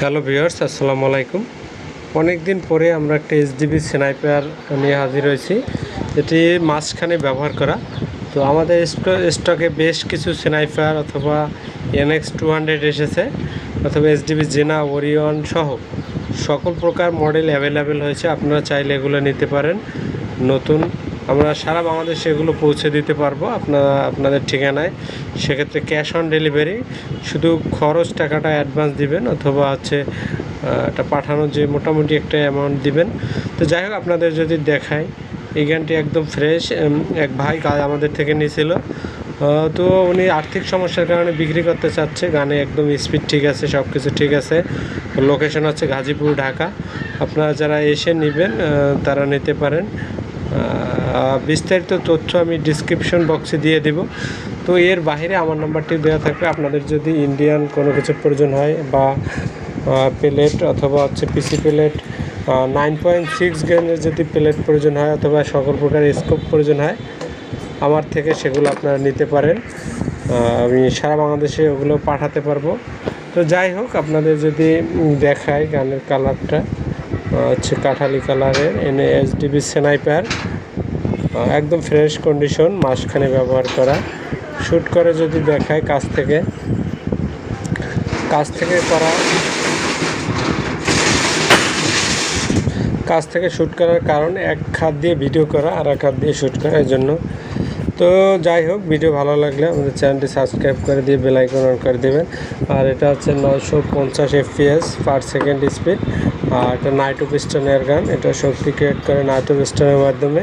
Hello viewers, আসসালামু আলাইকুম। অনেক দিন পরে আমরা একটা এইচডিবি স্নাইপার নিয়ে হাজির হয়েছি। এটি মাঝখানে ব্যবহার করা। তো আমাদের স্ট- স্টকে বেশ কিছু স্নাইপার অথবা এনএক্স টু হান্ড্রেড এসেছে অথবা এইচডিবি জেনা, ওরিয়ন সহ সকল প্রকার মডেল অ্যাভেলেবেল হয়েছে। আপনারা চাইলে এগুলো নিতে পারেন। নতুন আমরা সারা বাংলাদেশে এগুলো পৌঁছে দিতে পারব আপনারা, আপনাদের ঠিকানায়। সেক্ষেত্রে ক্যাশ অন ডেলিভারি শুধু খরচ টাকাটা অ্যাডভান্স দিবেন অথবা হচ্ছে এটা পাঠানোর যে মোটামুটি একটা অ্যামাউন্ট দিবেন। তো যাই হোক, আপনাদের যদি দেখায় এই গানটি একদম ফ্রেশ এক ভাই কাজ আমাদের থেকে নিয়েছিল তো উনি আর্থিক সমস্যার কারণে বিক্রি করতে চাচ্ছে, গানে একদম স্পিড ঠিক আছে সব কিছু ঠিক আছে। লোকেশন হচ্ছে গাজীপুর, ঢাকা। আপনারা যারা এসে নেবেন তারা নিতে পারেন। বিস্তারিত তথ্য আমি ডিসক্রিপশন বক্সে দিয়ে দেব। তো এর বাইরে আমার নাম্বারটি দেওয়া থাকবে। আপনাদের যদি ইন্ডিয়ান কোনো কিছু প্রয়োজন হয় বা প্লেট অথবা হচ্ছে PC plate nine point six গ্রেনের যদি প্লেট প্রয়োজন হয় অথবা সকল প্রকার স্কোপ প্রয়োজন হয়, আমার থেকে সেগুলো আপনারা নিতে পারেন। আমি সারা বাংলাদেশে ওগুলো পাঠাতে পারব। তো যাই হোক, আপনাদের যদি দেখায় গানের কালারটা হচ্ছে কাঠালি কালারের এনে এইচডিবি স্নাইপার একদম ফ্রেশ কন্ডিশন মাসখানে ব্যবহার করা। শ্যুট করে যদি দেখায় কাছ থেকে। কাছ থেকে করা। কাছ থেকে শ্যুট করার কারণ এক খাত দিয়ে ভিডিও করা, আর এক হাত দিয়ে শ্যুট করা করার জন্য। তো যাই হোক ভিডিও ভালো লাগলে আমাদের চ্যানেলটি সাবস্ক্রাইব করে দিয়ে বেল আইকন অন করে দেবেন। আর এটা হচ্ছে নয়শো পঞ্চাশ এফপিএস পার সেকেন্ড স্পিড এটা নাইটো পিস্টন এয়ার গান। এটা শক্তি ক্রিয়েট করে নাইটো পিস্টনের মাধ্যমে।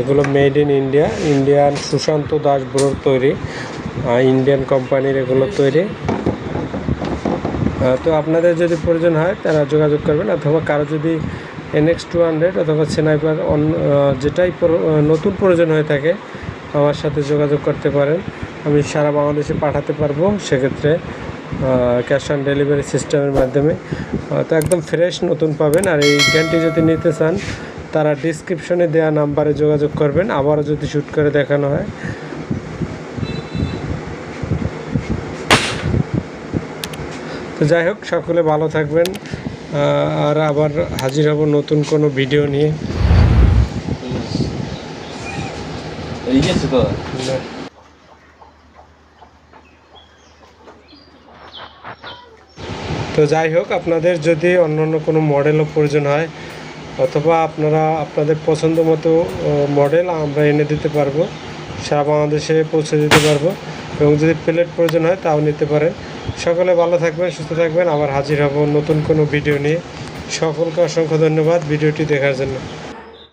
এগুলো made in India Indian Sushanta Das ব্রোর তৈরি। ইন্ডিয়ান কোম্পানির এগুলো তৈরি। তো আপনাদের যদি প্রয়োজন হয়, তারা যোগাযোগ করবেন। অথবা কারও যদি এনএক্স টু হান্ড্রেড অথবা সেনাইপার অন্য যেটাই নতুন প্রয়োজন হয়ে থাকে, আমার সাথে যোগাযোগ করতে পারেন। আমি সারা বাংলাদেশে পাঠাতে পারব। সেক্ষেত্রে ক্যাশ অন ডেলিভারি সিস্টেমের মাধ্যমে। তো একদম ফ্রেশ নতুন পাবেন। আর এই জ্ঞানটি যদি নিতে চান তারা ডিসক্রিপশনে দেওয়া নাম্বারে যোগাযোগ করবেন। আবারও যদি শ্যুট করে দেখানো হয়। তো যাই হোক সকলে ভালো থাকবেন। আর আবার হাজির হব নতুন কোনো ভিডিও নিয়ে। তো যাই হোক, আপনাদের যদি অন্য অন্য কোনো মডেলও প্রয়োজন হয়, অথবা আপনারা আপনাদের পছন্দ মতো মডেল আমরা এনে দিতে পারব, সারা বাংলাদেশে পৌঁছে দিতে পারব, এবং যদি প্লেট প্রয়োজন হয় তাও নিতে পারেন। সকলে ভালো থাকবেন, সুস্থ থাকবেন, আবার হাজির হব নতুন কোনো ভিডিও নিয়ে। সকলকে অসংখ্য ধন্যবাদ ভিডিওটি দেখার জন্য।